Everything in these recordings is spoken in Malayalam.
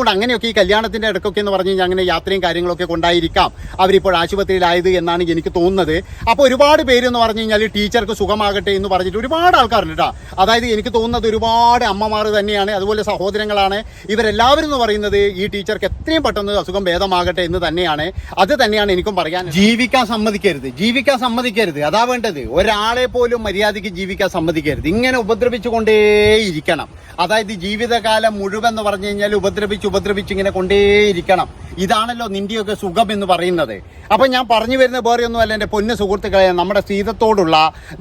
കൊണ്ട് അങ്ങനെയൊക്കെ ഈ കല്യാണത്തിന്റെ ഇടക്കൊക്കെ എന്ന് പറഞ്ഞു കഴിഞ്ഞാൽ അങ്ങനെ യാത്രയും കാര്യങ്ങളൊക്കെ കൊണ്ടായിരിക്കാം. അവരിപ്പോൾ ആശുപത്രിയിലായത് എന്നാണ് എനിക്ക് തോന്നുന്നത്. അപ്പോൾ ഒരുപാട് പേര് എന്ന് പറഞ്ഞു കഴിഞ്ഞാൽ ടീച്ചർക്ക് സുഖമാകട്ടെ എന്ന് പറഞ്ഞിട്ട് ഒരുപാട് ആൾക്കാരുണ്ട് കേട്ടോ അതായത് എനിക്ക് തോന്നുന്നത് ഒരുപാട് അമ്മമാർ തന്നെയാണ് അതുപോലെ സഹോദരങ്ങളാണ്. ഇവരെല്ലാവരും എന്ന് പറയുന്നത് ഈ ടീച്ചർക്ക് എത്രയും പെട്ടെന്ന് അസുഖം ഭേദമാകട്ടെ എന്ന് തന്നെയാണ്. അത് തന്നെയാണ് എനിക്കും പറയാൻ ജീവിക്കാൻ സമ്മതിക്കരുത്. ജീവിക്കാൻ സമ്മതിക്കരുത്. അതാ വേണ്ടത്. ഒരാളെ പോലും മര്യാദയ്ക്ക് ജീവിക്കാൻ സമ്മതിക്കരുത്. ഇങ്ങനെ ഉപദ്രവിച്ചുകൊണ്ടേയിരിക്കണം. അതായത് ജീവിതകാലം മുഴുവൻ എന്ന് പറഞ്ഞു കഴിഞ്ഞാൽ ഉപദ്രവിച്ച് ഉപദ്രവിച്ച് ഇങ്ങനെ കൊണ്ടേയിരിക്കണം. ഇതാണല്ലോ നിന്റെയൊക്കെ സുഖം എന്ന് പറയുന്നത്. അപ്പം ഞാൻ പറഞ്ഞു വരുന്ന വേറെ ഒന്നുമല്ല എന്റെ പൊന്ന സുഹൃത്തുക്കളെ നമ്മുടെ സീതത്തോടുള്ള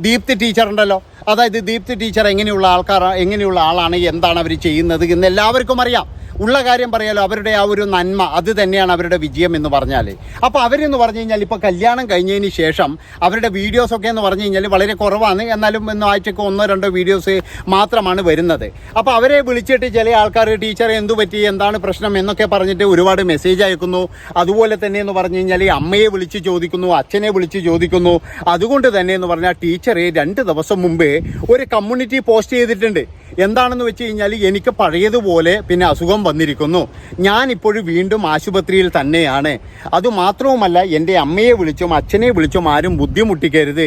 ദീപ്തി ടീച്ചർ ഉണ്ടല്ലോ. അതായത് ദീപ്തി ടീച്ചർ എങ്ങനെയുള്ള ആൾക്കാർ എങ്ങനെയുള്ള ആളാണ് എന്താണ് അവർ ചെയ്യുന്നത് എന്ന് എല്ലാവർക്കും അറിയാം. ഉള്ള കാര്യം പറയാലോ അവരുടെ ആ ഒരു നന്മ അത് തന്നെയാണ് അവരുടെ വിജയം എന്ന് പറഞ്ഞാൽ അപ്പോൾ അവരെന്ന് പറഞ്ഞു കഴിഞ്ഞാൽ ഇപ്പോൾ കല്യാണം കഴിഞ്ഞതിന് ശേഷം അവരുടെ വീഡിയോസ് ഒക്കെ എന്ന് പറഞ്ഞു കഴിഞ്ഞാൽ വളരെ കുറവാണ്. എന്നാലും ഇന്ന് ആഴ്ചക്ക് ഒന്നോ രണ്ടോ വീഡിയോസ് മാത്രമാണ് വരുന്നത്. അപ്പോൾ അവരെ വിളിച്ചിട്ട് ചില ആൾക്കാർ ടീച്ചറെ എന്തു പറ്റി? എന്താണ് പ്രശ്നം? എന്നൊക്കെ പറഞ്ഞിട്ട് ഒരുപാട് മെസ്സേജ് അയക്കുന്നു. അതുപോലെ തന്നെ എന്ന് പറഞ്ഞു കഴിഞ്ഞാൽ അമ്മയെ വിളിച്ച് ചോദിക്കുന്നു അച്ഛനെ വിളിച്ച് ചോദിക്കുന്നു. അതുകൊണ്ട് തന്നെ എന്ന് പറഞ്ഞാൽ ടീച്ചറെ രണ്ട് ദിവസം മുമ്പേ ഒരു കമ്മ്യൂണിറ്റി പോസ്റ്റ് ചെയ്തിട്ടുണ്ട്. എന്താണെന്ന് വെച്ച് കഴിഞ്ഞാൽ എനിക്ക് പഴയതുപോലെ പിന്നെ അസുഖം വന്നിരിക്കുന്നു. ഞാൻ ഇപ്പോഴും വീണ്ടും ആശുപത്രിയിൽ തന്നെയാണ്. അതുമാത്രവുമല്ല എന്റെ അമ്മയെ വിളിച്ചും അച്ഛനെ വിളിച്ചും ആരും ബുദ്ധിമുട്ടിക്കരുത്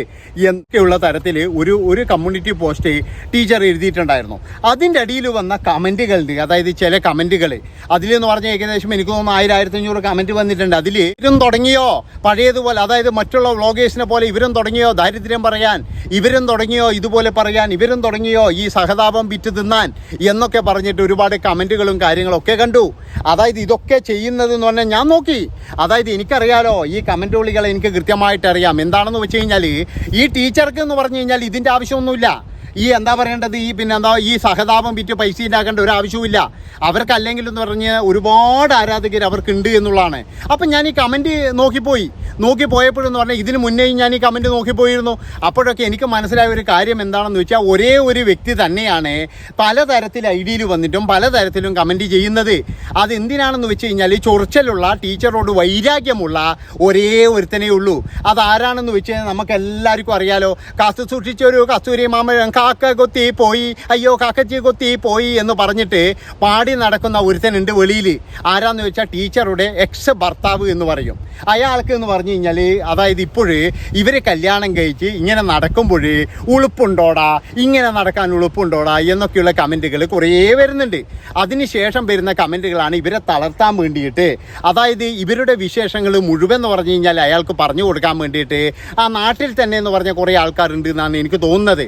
എന്നൊക്കെയുള്ള തരത്തിൽ ഒരു ഒരു കമ്മ്യൂണിറ്റി പോസ്റ്റ് ടീച്ചർ എഴുതിയിട്ടുണ്ടായിരുന്നു. അതിന്റെ അടിയിൽ വന്ന കമന്റുകളുണ്ട് അതായത് ചില കമന്റുകൾ അതിലെന്ന് പറഞ്ഞ ഏകദേശം എനിക്ക് തോന്നുന്നു ആയിരം ആയിരത്തി അഞ്ഞൂറ് കമന്റ് വന്നിട്ടുണ്ട്. അതിൽ ഇവരും തുടങ്ങിയോ? പഴയതുപോലെ അതായത് മറ്റുള്ള വ്ളോഗേഴ്സിനെ പോലെ ഇവരും തുടങ്ങിയോ? ദാരിദ്ര്യം പറയാൻ ഇവരും തുടങ്ങിയോ? ഇതുപോലെ പറയാൻ ഇവരും തുടങ്ങിയോ? ഈ സഹതാപം വിറ്റ് തിന്നാൻ എന്നൊക്കെ പറഞ്ഞിട്ട് ഒരുപാട് കമന്റുകളും കാര്യങ്ങളൊക്കെ കണ്ടു. അതായത് ഇതൊക്കെ ചെയ്യുന്നത് എന്ന് പറഞ്ഞാൽ ഞാൻ നോക്കി. അതായത് എനിക്കറിയാലോ ഈ കമന്റ് വിളികളെ എനിക്ക് കൃത്യമായിട്ട് അറിയാം എന്താണെന്ന് വെച്ച് കഴിഞ്ഞാൽ ഈ ടീച്ചർക്ക് എന്ന് പറഞ്ഞു കഴിഞ്ഞാൽ ഇതിന്റെ ആവശ്യമൊന്നുമില്ല. ഈ എന്താ പറയേണ്ടത്? ഈ പിന്നെ എന്താ ഈ സഹതാപം വിറ്റ് പൈസ ഉണ്ടാക്കേണ്ട ഒരു ആവശ്യവുമില്ല. അവർക്ക് അല്ലെങ്കിൽ എന്ന് പറഞ്ഞ് ഒരുപാട് ആരാധകർ അവർക്കുണ്ട് എന്നുള്ളതാണ്. അപ്പം ഞാൻ ഈ കമന്റ് നോക്കിപ്പോയി. നോക്കി പോയപ്പോഴെന്ന് പറഞ്ഞാൽ ഇതിന് മുന്നേ ഞാൻ ഈ കമന്റ് നോക്കിപ്പോയിരുന്നു. അപ്പോഴൊക്കെ എനിക്ക് മനസ്സിലായ ഒരു കാര്യം എന്താണെന്ന് വെച്ചാൽ ഒരേ ഒരു വ്യക്തി തന്നെയാണ് പലതരത്തിൽ ഐ ഡിയിൽ വന്നിട്ടും പലതരത്തിലും കമന്റ് ചെയ്യുന്നത്. അതെന്തിനാണെന്ന് വെച്ച് കഴിഞ്ഞാൽ ചൊറിച്ചലുള്ള ടീച്ചറോട് വൈരാഗ്യമുള്ള ഒരേ ഒരുത്തനേ ഉള്ളൂ. അതാരാണെന്ന് വെച്ച് കഴിഞ്ഞാൽ നമുക്കെല്ലാവർക്കും അറിയാലോ. സൂക്ഷിച്ച ഒരു കസ്തൂരി മാമ കാക്ക കൊത്തി പോയി അയ്യോ കാക്കച്ചി കൊത്തി പോയി എന്ന് പറഞ്ഞിട്ട് പാടി നടക്കുന്ന ഒരുത്തനുണ്ട് വെളിയിൽ ആരാന്ന് വെച്ചാൽ ടീച്ചറുടെ എക്സ് ഭർത്താവ് എന്ന് പറയും. അയാൾക്ക് എന്ന് പറഞ്ഞു കഴിഞ്ഞാൽ അതായത് ഇപ്പോഴ് ഇവർ കല്യാണം കഴിച്ച് ഇങ്ങനെ നടക്കുമ്പോൾ ഉളുപ്പുണ്ടോടാ ഇങ്ങനെ നടക്കാൻ ഉളുപ്പുണ്ടോടാ എന്നൊക്കെയുള്ള കമന്റുകൾ കുറേ വരുന്നുണ്ട്. അതിനുശേഷം വരുന്ന കമന്റുകളാണ് ഇവരെ തളർത്താൻ വേണ്ടിയിട്ട്. അതായത് ഇവരുടെ വിശേഷങ്ങൾ മുഴുവൻ എന്ന് പറഞ്ഞു കഴിഞ്ഞാൽ അയാൾക്ക് പറഞ്ഞു കൊടുക്കാൻ വേണ്ടിയിട്ട് ആ നാട്ടിൽ തന്നെ എന്ന് പറഞ്ഞ കുറേ ആൾക്കാരുണ്ട് എന്നാണ് എനിക്ക് തോന്നുന്നത്.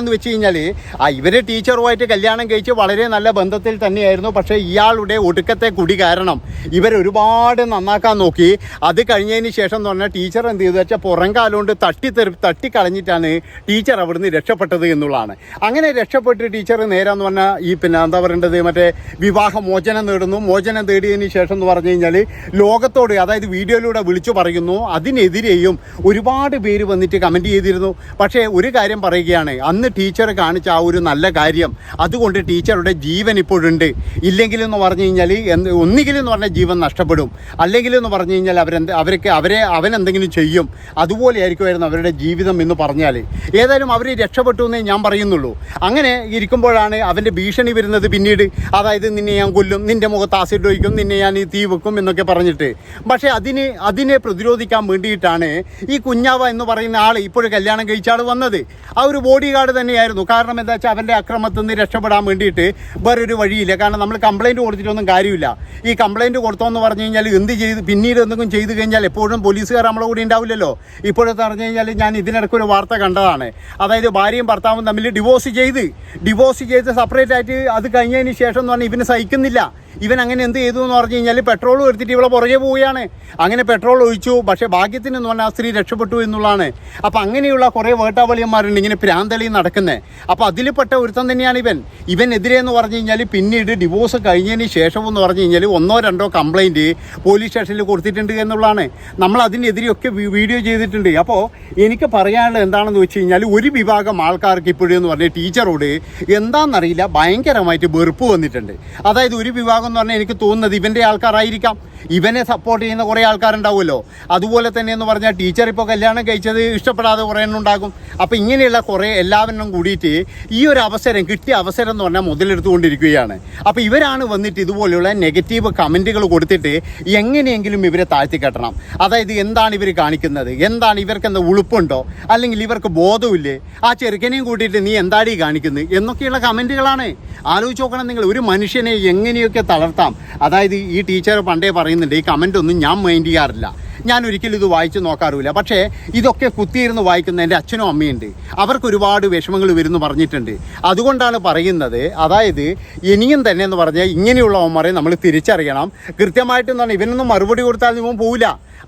എന്താണെന്ന് വെച്ച് കഴിഞ്ഞാൽ ആ ഇവർ ടീച്ചറുമായിട്ട് കല്യാണം കഴിച്ച് വളരെ നല്ല ബന്ധത്തിൽ തന്നെയായിരുന്നു. പക്ഷേ ഇയാളുടെ ഒടുക്കത്തെ കുടി കാരണം ഇവർ ഒരുപാട് നന്നാക്കാൻ നോക്കി. അത് കഴിഞ്ഞതിന് ശേഷം എന്ന് പറഞ്ഞാൽ ടീച്ചർ എന്ത് ചെയ്തു? വെച്ചാൽ പുറം കാലുകൊണ്ട് തട്ടി തെറി തട്ടിക്കളഞ്ഞിട്ടാണ് ടീച്ചർ അവിടുന്ന് രക്ഷപ്പെട്ടത് എന്നുള്ളതാണ്. അങ്ങനെ രക്ഷപ്പെട്ട് ടീച്ചർ നേരാന്ന് പറഞ്ഞാൽ ഈ പിന്നെ എന്താ പറയേണ്ടത്? മറ്റേ വിവാഹ മോചനം നേടുന്നു. മോചനം നേടിയതിന് ശേഷം എന്ന് പറഞ്ഞു കഴിഞ്ഞാൽ ലോകത്തോട് അതായത് വീഡിയോയിലൂടെ വിളിച്ചു പറയുന്നു. അതിനെതിരെയും ഒരുപാട് പേര് വന്നിട്ട് കമന്റ് ചെയ്തിരുന്നു. പക്ഷേ ഒരു കാര്യം പറയുകയാണ്. അന്ന് ടീച്ചർ കാണിച്ച ആ ഒരു നല്ല കാര്യം. അതുകൊണ്ട് ടീച്ചറുടെ ജീവൻ ഇപ്പോഴുണ്ട്. ഇല്ലെങ്കിലെന്ന് പറഞ്ഞു കഴിഞ്ഞാൽ എന്ത് ഒന്നുകിലെന്ന് പറഞ്ഞാൽ ജീവൻ നഷ്ടപ്പെടും. അല്ലെങ്കിലെന്ന് പറഞ്ഞു കഴിഞ്ഞാൽ അവരെന്ത് അവർക്ക് അവരെ അവനെന്തെങ്കിലും ചെയ്യും. അതുപോലെയായിരിക്കുമായിരുന്നു അവരുടെ ജീവിതം എന്ന് പറഞ്ഞാൽ ഏതായാലും അവർ രക്ഷപ്പെട്ടു എന്നേ ഞാൻ പറയുന്നുള്ളൂ. അങ്ങനെ ഇരിക്കുമ്പോഴാണ് അവന്റെ ഭീഷണി വരുന്നത് പിന്നീട്. അതായത് നിന്നെ ഞാൻ കൊല്ലും നിന്റെ മുഖത്ത് ആസിഡ് ഒഴിക്കും നിന്നെ ഞാൻ ഈ തീ വെക്കും എന്നൊക്കെ പറഞ്ഞിട്ട്. പക്ഷേ അതിന് അതിനെ പ്രതിരോധിക്കാൻ വേണ്ടിയിട്ടാണ് ഈ കുഞ്ഞാവ എന്ന് പറയുന്ന ആൾ ഇപ്പോഴും കല്യാണം കഴിച്ചാൾ വന്നത്. ആ ഒരു ബോഡി ഗാർഡ് തന്നെയായിരുന്നു. കാരണം എന്താ വെച്ചാൽ അവന്റെ അക്രമത്തിൽ നിന്ന് രക്ഷപ്പെടാൻ വേണ്ടിയിട്ട് വേറൊരു വഴിയില്ല. കാരണം നമ്മൾ കംപ്ലയിന്റ് കൊടുത്തിട്ടൊന്നും കാര്യമില്ല. ഈ കംപ്ലയിന്റ് കൊടുത്തോന്ന് പറഞ്ഞു കഴിഞ്ഞാൽ എന്ത് ചെയ്ത് പിന്നീട് എന്തെങ്കിലും ചെയ്തു കഴിഞ്ഞാൽ എപ്പോഴും പോലീസുകാർ നമ്മളെ കൂടി ഉണ്ടാവില്ലല്ലോ. ഇപ്പോഴത്തെ പറഞ്ഞു കഴിഞ്ഞാൽ ഞാൻ ഇതിനിടയ്ക്ക് ഒരു വാർത്ത കണ്ടതാണ്. അതായത് ഭാര്യയും ഭർത്താവും തമ്മിൽ ഡിവോഴ്സ് ചെയ്ത്. ഡിവോഴ്സ് ചെയ്ത് സെപ്പറേറ്റ് ആയിട്ട് അത് കഴിഞ്ഞതിന് ശേഷം എന്ന് പറഞ്ഞാൽ ഇവന് സഹിക്കുന്നില്ല. ഇവൻ അങ്ങനെ എന്ത് ചെയ്തു എന്ന് പറഞ്ഞു കഴിഞ്ഞാൽ പെട്രോൾ എടുത്തിട്ട് ഇവളെ പുറകെ പോവുകയാണ്. അങ്ങനെ പെട്രോൾ ഒഴിച്ചു. പക്ഷേ ഭാഗ്യത്തിന് എന്ന് പറഞ്ഞാൽ ആ സ്ത്രീ രക്ഷപ്പെട്ടു എന്നുള്ളതാണ്. അപ്പോൾ അങ്ങനെയുള്ള കുറേ വേട്ടാവളിയന്മാരുണ്ട് ഇങ്ങനെ പ്രാന്തളി നടക്കുന്നത് അപ്പോൾ അതിൽപ്പെട്ട ഒരുത്തം തന്നെയാണ് ഇവൻ. ഇവനെതിരെ എന്ന് പറഞ്ഞു കഴിഞ്ഞാൽ പിന്നീട് ഡിവോഴ്സ് കഴിഞ്ഞതിന് ശേഷം എന്ന് പറഞ്ഞു കഴിഞ്ഞാൽ ഒന്നോ രണ്ടോ കംപ്ലൈന്റ് പോലീസ് സ്റ്റേഷനിൽ കൊടുത്തിട്ടുണ്ട് എന്നുള്ളതാണ്. നമ്മൾ അതിനെതിരെയൊക്കെ വീഡിയോ ചെയ്തിട്ടുണ്ട്. അപ്പോൾ എനിക്ക് പറയാനുള്ളത് എന്താണെന്ന് വെച്ച് കഴിഞ്ഞാൽ ഒരു വിഭാഗം ആൾക്കാർക്ക് ഇപ്പോഴും എന്ന് പറഞ്ഞാൽ ടീച്ചറോട് എന്താണെന്നറിയില്ല ഭയങ്കരമായിട്ട് വെറുപ്പ് വന്നിട്ടുണ്ട്. അതായത് ഒരു വിഭാഗം എന്ന് പറഞ്ഞാൽ എനിക്ക് തോന്നുന്നത് ഇവന്റെ ആൾക്കാരായിരിക്കാം. ഇവനെ സപ്പോർട്ട് ചെയ്യുന്ന കുറേ ആൾക്കാരുണ്ടാവുമല്ലോ. അതുപോലെ തന്നെ എന്ന് പറഞ്ഞാൽ ടീച്ചർ ഇപ്പോൾ കല്യാണം കഴിച്ചത് ഇഷ്ടപ്പെടാതെ കുറേ എണ്ണം ഉണ്ടാകും. അപ്പോൾ ഇങ്ങനെയുള്ള കുറേ എല്ലാവരും കൂടിയിട്ട് ഈ ഒരു അവസരം കിട്ടിയ അവസരം എന്ന് പറഞ്ഞാൽ മുതലെടുത്തുകൊണ്ടിരിക്കുകയാണ്. അപ്പോൾ ഇവരാണ് വന്നിട്ട് ഇതുപോലെയുള്ള നെഗറ്റീവ് കമന്റുകൾ കൊടുത്തിട്ട് എങ്ങനെയെങ്കിലും ഇവരെ താഴ്ത്തി കെട്ടണം അതായത് എന്താണ് ഇവർ കാണിക്കുന്നത്? എന്താണ് ഇവർക്ക് എന്താ ഉളുപ്പുണ്ടോ? അല്ലെങ്കിൽ ഇവർക്ക് ബോധമില്ലേ ആ ചെറുക്കനെയും കൂട്ടിയിട്ട് നീ എന്താടി കാണിക്കുന്നത് എന്നൊക്കെയുള്ള കമന്റുകളാണ് ആലോചിച്ച് നോക്കണം നിങ്ങൾ ഒരു മനുഷ്യനെ എങ്ങനെയൊക്കെ തളർത്താം. അതായത് ഈ ടീച്ചർ പണ്ടേ പറയുന്നുണ്ട്. ഈ കമന്റ് ഒന്നും ഞാൻ മൈൻഡ് ചെയ്യാറില്ല. ഞാൻ ഒരിക്കലും ഇത് വായിച്ചു നോക്കാറുമില്ല. പക്ഷേ ഇതൊക്കെ കുത്തിയിരുന്ന് വായിക്കുന്ന എന്റെ അച്ഛനും അമ്മയുണ്ട്. അവർക്ക് ഒരുപാട് വിഷമങ്ങൾ വരുന്നു പറഞ്ഞിട്ടുണ്ട്. അതുകൊണ്ടാണ് പറയുന്നത് അതായത് ഇനിയും തന്നെ എന്ന് പറഞ്ഞാൽ ഇങ്ങനെയുള്ള അവന്മാരെ നമ്മൾ തിരിച്ചറിയണം. കൃത്യമായിട്ട് എന്താണ് ഇവനൊന്നും മറുപടി കൊടുത്താൽ ഇവൻ പോവില്ല.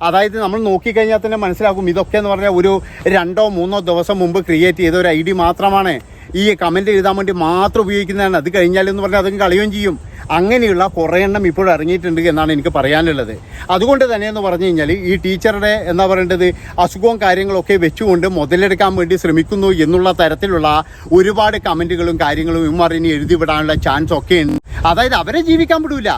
അതായത് നമ്മൾ നോക്കിക്കഴിഞ്ഞാൽ തന്നെ മനസ്സിലാക്കും ഇതൊക്കെ എന്ന് പറഞ്ഞാൽ ഒരു രണ്ടോ മൂന്നോ ദിവസം മുമ്പ് ക്രിയേറ്റ് ചെയ്ത ഒരു ഐ ഡി മാത്രമാണ്. ഈ കമന്റ് എഴുതാൻ വേണ്ടി മാത്രം ഉപയോഗിക്കുന്നതാണ്. അത് കഴിഞ്ഞാലെന്ന് പറഞ്ഞാൽ അതും കളയുകയും ചെയ്യും. അങ്ങനെയുള്ള കുറേ എണ്ണം ഇപ്പോൾ ഇറങ്ങിയിട്ടുണ്ട് എന്നാണ് എനിക്ക് പറയാനുള്ളത്. അതുകൊണ്ട് തന്നെ എന്ന് പറഞ്ഞു കഴിഞ്ഞാൽ ഈ ടീച്ചറുടെ എന്താ പറയേണ്ടത്? അസുഖവും കാര്യങ്ങളൊക്കെ വെച്ചുകൊണ്ട് മുതലെടുക്കാൻ വേണ്ടി ശ്രമിക്കുന്നു എന്നുള്ള തരത്തിലുള്ള ഒരുപാട് കമന്റുകളും കാര്യങ്ങളും ഇമ്മറിനി ഇനി എഴുതി വിടാനുള്ള ചാൻസ് ഒക്കെ ഉണ്ട്. അതായത് അവരെ ജീവിക്കാൻ വിടൂല.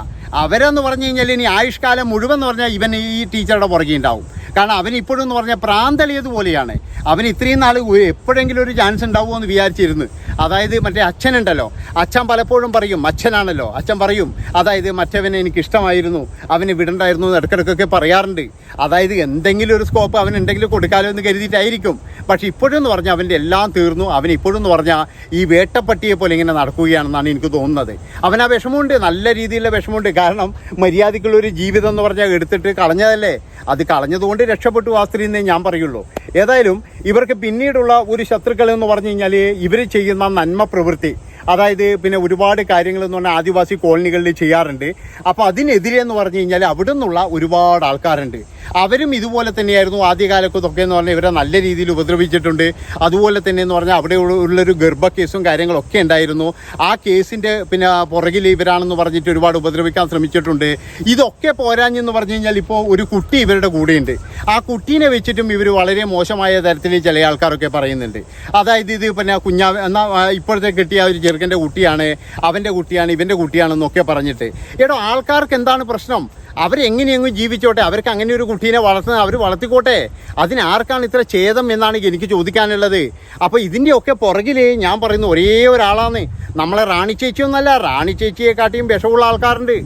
അവരെന്ന് പറഞ്ഞു കഴിഞ്ഞാൽ ഇനി ആയുഷ്കാലം മുഴുവൻ എന്ന് പറഞ്ഞാൽ ഇവൻ ഈ ടീച്ചറുടെ പുറകെ ഉണ്ടാവും. കാരണം അവൻ ഇപ്പോഴും എന്ന് പറഞ്ഞാൽ പ്രാന്തളിയതുപോലെയാണ് അവൻ ഇത്രയും നാൾ എപ്പോഴെങ്കിലും ഒരു ചാൻസ് ഉണ്ടാവുമോ എന്ന് വിചാരിച്ചിരുന്നു. അതായത് മറ്റേ അച്ഛനുണ്ടല്ലോ. അച്ഛൻ പലപ്പോഴും പറയും അച്ഛനാണല്ലോ. അച്ഛൻ പറയും അതായത് മറ്റവനെ എനിക്ക് ഇഷ്ടമായിരുന്നു. അവന് വിടണ്ടായിരുന്നു എന്ന് ഇടയ്ക്കിടയ്ക്കൊക്കെ പറയാറുണ്ട്. അതായത് എന്തെങ്കിലും ഒരു സ്കോപ്പ് അവൻ എന്തെങ്കിലും കൊടുക്കാലോ എന്ന് കരുതിയിട്ടായിരിക്കും. പക്ഷെ ഇപ്പോഴും എന്ന് പറഞ്ഞാൽ അവന്റെ എല്ലാം തീർന്നു. അവൻ ഇപ്പോഴും എന്ന് പറഞ്ഞാൽ ഈ വേട്ടപ്പട്ടിയെ പോലെ ഇങ്ങനെ നടക്കുകയാണെന്നാണ് എനിക്ക് തോന്നുന്നത്. അവൻ ആ വിഷമമുണ്ട്. നല്ല രീതിയിലുള്ള വിഷമമുണ്ട്. കാരണം മര്യാദയ്ക്കുള്ളൊരു ജീവിതം എന്ന് പറഞ്ഞാൽ എടുത്തിട്ട് കളഞ്ഞതല്ലേ? അത് കളഞ്ഞതുകൊണ്ട് രക്ഷപ്പെട്ടു ആ സ്ത്രീ എന്നേ ഞാൻ പറയുള്ളൂ. ഏതായാലും ഇവർക്ക് പിന്നീടുള്ള ഒരു ശത്രുക്കൾ എന്ന് പറഞ്ഞു കഴിഞ്ഞാൽ ഇവർ ചെയ്യുന്ന നന്മ പ്രവൃത്തി. അതായത് പിന്നെ ഒരുപാട് കാര്യങ്ങൾ എന്ന് പറഞ്ഞാൽ ആദിവാസി കോളനികളിൽ ചെയ്യാറുണ്ട്. അപ്പോൾ അതിനെതിരെ എന്ന് പറഞ്ഞു കഴിഞ്ഞാൽ അവിടെ നിന്നുള്ള ഒരുപാട് ആൾക്കാരുണ്ട്. അവരും ഇതുപോലെ തന്നെയായിരുന്നു ആദ്യകാലത്തൊക്കെ എന്ന് പറഞ്ഞാൽ ഇവരെ നല്ല രീതിയിൽ ഉപദ്രവിച്ചിട്ടുണ്ട്. അതുപോലെ തന്നെ എന്ന് പറഞ്ഞാൽ അവിടെ ഉള്ള- ഉള്ളൊരു ഗർഭ കേസും കാര്യങ്ങളൊക്കെ ഉണ്ടായിരുന്നു. ആ കേസിന്റെ പിന്നെ പുറകിൽ ഇവരാണെന്ന് പറഞ്ഞിട്ട് ഒരുപാട് ഉപദ്രവിക്കാൻ ശ്രമിച്ചിട്ടുണ്ട്. ഇതൊക്കെ പോരാഞ്ഞെന്ന് പറഞ്ഞു കഴിഞ്ഞാൽ ഇപ്പോൾ ഒരു കുട്ടി ഇവരുടെ കൂടെയുണ്ട്. ആ കുട്ടീനെ വെച്ചിട്ടും ഇവർ വളരെ മോശമായ തരത്തിൽ ചില ആൾക്കാരൊക്കെ പറയുന്നുണ്ട്. അതായത് ഇത് പിന്നെ കുഞ്ഞാ എന്നാൽ ഇപ്പോഴത്തെ കിട്ടിയ ഒരു ചെറുക്കന്റെ കുട്ടിയാണ് അവന്റെ കുട്ടിയാണ് ഇവന്റെ കുട്ടിയാണെന്നൊക്കെ പറഞ്ഞിട്ട്. ഏടോ ആൾക്കാർക്ക് എന്താണ് പ്രശ്നം? അവരെങ്ങനെയെങ്കിലും ജീവിച്ചോട്ടെ അവർക്ക് അങ്ങനെ ഒരു കുട്ടീനെ വളർത്തുന്നത് അവർ വളർത്തിക്കോട്ടെ. അതിനാർക്കാണ് ഇത്ര ഛേദം എന്നാണ് എനിക്ക് ചോദിക്കാനുള്ളത്. അപ്പോൾ ഇതിന്റെയൊക്കെ പുറകിൽ ഞാൻ പറയുന്ന ഒരേ ഒരാളാണ്. നമ്മളെ റാണി ചേച്ചിയൊന്നല്ല റാണി ചേച്ചിയെക്കാട്ടിയും വിഷമുള്ള ആൾക്കാരുണ്ട്.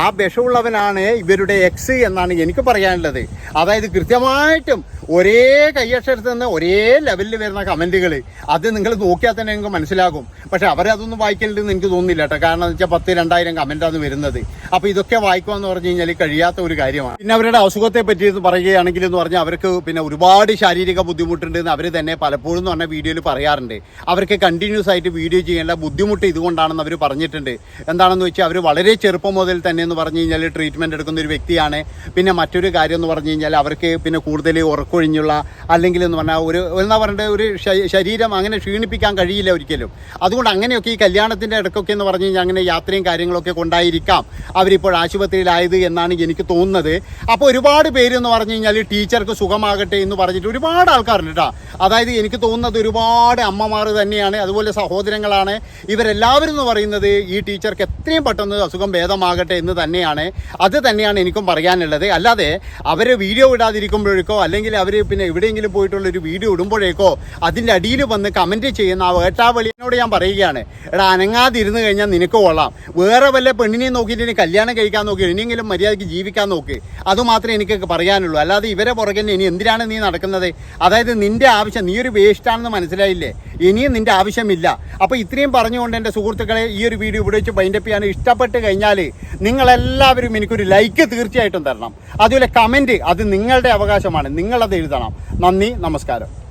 ആ വിഷമുള്ളവനാണ് ഇവരുടെ എക്സ് എന്നാണ് എനിക്ക് പറയാനുള്ളത്. അതായത് കൃത്യമായിട്ടും ഒരേ കയ്യക്ഷരത്തിൽ നിന്ന് ഒരേ ലെവലിൽ വരുന്ന കമന്റുകൾ അത് നിങ്ങൾ നോക്കിയാൽ തന്നെ നിങ്ങൾക്ക് മനസ്സിലാകും. പക്ഷെ അവരതൊന്നും വായിക്കലുണ്ടെന്ന് എനിക്ക് തോന്നുന്നില്ല കേട്ടോ. കാരണം എന്ന് വെച്ചാൽ പത്ത് രണ്ടായിരം കമന്റാണ് വരുന്നത്. അപ്പോൾ ഇതൊക്കെ വായിക്കുക എന്ന് പറഞ്ഞു കഴിഞ്ഞാൽ കഴിയാത്ത ഒരു കാര്യമാണ്. പിന്നെ അവരുടെ അസുഖത്തെ പറ്റി പറയുകയാണെങ്കിൽ എന്ന് പറഞ്ഞാൽ അവർക്ക് പിന്നെ ഒരുപാട് ശാരീരിക ബുദ്ധിമുട്ടുണ്ട് എന്ന് അവർ തന്നെ പലപ്പോഴും എന്ന് പറഞ്ഞ വീഡിയോയിൽ പറയാറുണ്ട്. അവർക്ക് കണ്ടിന്യൂസ് ആയിട്ട് വീഡിയോ ചെയ്യേണ്ട ബുദ്ധിമുട്ട് ഇതുകൊണ്ടാണെന്ന് അവർ പറഞ്ഞിട്ടുണ്ട്. എന്താണെന്ന് വെച്ചാൽ അവർ വളരെ ചെറുപ്പം മുതൽ തന്നെ എന്ന് പറഞ്ഞു കഴിഞ്ഞാൽ ട്രീറ്റ്മെന്റ് എടുക്കുന്ന ഒരു വ്യക്തിയാണ്. പിന്നെ മറ്റൊരു കാര്യം എന്ന് പറഞ്ഞു കഴിഞ്ഞാൽ അവർക്ക് പിന്നെ കൂടുതൽ ഉറക്കൊഴിഞ്ഞുള്ള അല്ലെങ്കിൽ എന്ന് പറഞ്ഞാൽ ഒരു എന്താ പറയേണ്ടത് ഒരു ശരീരം അങ്ങനെ ക്ഷീണിപ്പിക്കാൻ കഴിയില്ല ഒരിക്കലും. അതുകൊണ്ട് അങ്ങനെയൊക്കെ ഈ കല്യാണത്തിന്റെ ഇടക്കൊക്കെ എന്ന് പറഞ്ഞു കഴിഞ്ഞാൽ അങ്ങനെ യാത്രയും കാര്യങ്ങളൊക്കെ കൊണ്ടായിരിക്കാം അവരിപ്പോൾ ആശുപത്രിയിലായത് എന്നാണ് എനിക്ക് തോന്നുന്നത്. അപ്പോൾ ഒരുപാട് പേര് എന്ന് പറഞ്ഞു കഴിഞ്ഞാൽ ടീച്ചർക്ക് സുഖമാകട്ടെ എന്ന് പറഞ്ഞിട്ട് ഒരുപാട് ആൾക്കാരുണ്ട് കേട്ടോ അതായത് എനിക്ക് തോന്നുന്നത് ഒരുപാട് അമ്മമാർ തന്നെയാണ് അതുപോലെ സഹോദരങ്ങളാണ്. ഇവരെല്ലാവരും എന്ന് പറയുന്നത് ഈ ടീച്ചർക്ക് എത്രയും പെട്ടെന്ന് അസുഖം ഭേദമാകട്ടെ എന്ന് തന്നെയാണ്. അത് തന്നെയാണ് എനിക്കും പറയാനുള്ളത്. അല്ലാതെ അവർ വീഡിയോ ഇടാതിരിക്കുമ്പോഴേക്കോ അല്ലെങ്കിൽ അവർ പിന്നെ എവിടെയെങ്കിലും പോയിട്ടുള്ള ഒരു വീഡിയോ ഇടുമ്പോഴേക്കോ അതിന്റെ അടിയിൽ വന്ന് കമന്റ് ചെയ്യുന്ന ആ വേട്ടാവളിയോട് ഞാൻ പറയുകയാണ്. എടാ അനങ്ങാതിരുന്ന് കഴിഞ്ഞാൽ നിനക്ക് കൊള്ളാം. വേറെ വല്ല പെണ്ണിനെയും നോക്കിയിട്ട് ഇനി കല്യാണം കഴിക്കാൻ നോക്കി ഇനിയെങ്കിലും മര്യാദയ്ക്ക് ജീവിക്കാൻ നോക്ക്. അതുമാത്രമേ എനിക്ക് പറയാനുള്ളൂ. അല്ലാതെ ഇവരെ പുറകെ ഇനി എന്തിനാണ് നീ നടക്കുന്നത്? അതായത് നിന്റെ ആവശ്യം നീ ഒരു വേസ്റ്റാണെന്ന് മനസ്സിലായില്ലേ? ഇനിയും നിന്റെ ആവശ്യമില്ല. അപ്പോൾ ഇത്രയും പറഞ്ഞുകൊണ്ട് എന്റെ സുഹൃത്തുക്കളെ ഈ ഒരു വീഡിയോ ഇവിടെ വെച്ച് ബൈൻഡപ്പ് ചെയ്യാൻ ഇഷ്ടപ്പെട്ട് കഴിഞ്ഞാൽ നിങ്ങളെല്ലാവരും എനിക്കൊരു ലൈക്ക് തീർച്ചയായിട്ടും തരണം. അതുപോലെ കമന്റ് അത് നിങ്ങളുടെ അവകാശമാണ്. നിങ്ങളത് എഴുതണം. നന്ദി നമസ്കാരം.